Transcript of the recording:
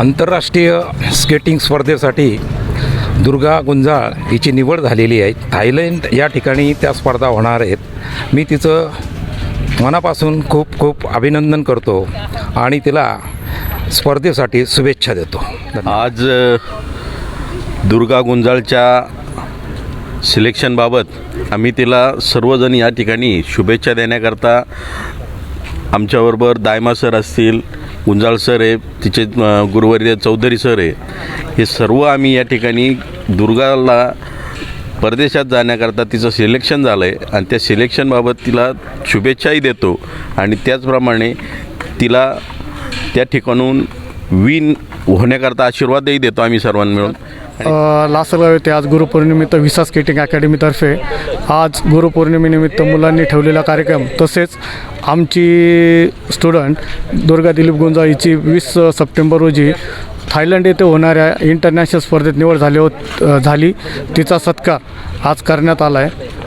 आंतरराष्ट्रीय स्केटिंग स्पर्धेसाठी दुर्गा गुंजाळ हिची निवड झालेली आहे. थायलंड या ठिकाणी त्या स्पर्धा होणार आहेत. मी तिचं मनापासून खूप खूप अभिनंदन करतो आणि तिला स्पर्धेसाठी शुभेच्छा देतो. आज दुर्गा गुंजाळच्या सिलेक्शनबाबत आम्ही तिला सर्वजण या ठिकाणी शुभेच्छा देण्याकरता आमच्याबरोबर दायमा सर असतील गुंजाळ सर आहे तिचे गुरुवर्य चौधरी सर आहे. हे सर्व आम्ही या ठिकाणी दुर्गाला परदेशात जाण्याकरता तिचं सिलेक्शन झालं आहे आणि त्या सिलेक्शनबाबत तिला शुभेच्छाही देतो. आणि त्याचप्रमाणे तिला त्या ठिकाणून विन होण्याकरता आशीर्वादही देतो आम्ही सर्वांना मिळून. लासलगाव येथे आज गुरुपौर्णिमेनिमित्त विसा स्केटिंग अकॅडमीतर्फे आज गुरुपौर्णिमेनिमित्त मुलांनी ठेवलेला कार्यक्रम. तसेच आमची स्टुडंट दुर्गा दिलीप गुंजा हिची वीस सप्टेंबर रोजी थायलंड येथे होणाऱ्या इंटरनॅशनल स्पर्धेत निवड झाली होत झाली. तिचा सत्कार आज करण्यात आला आहे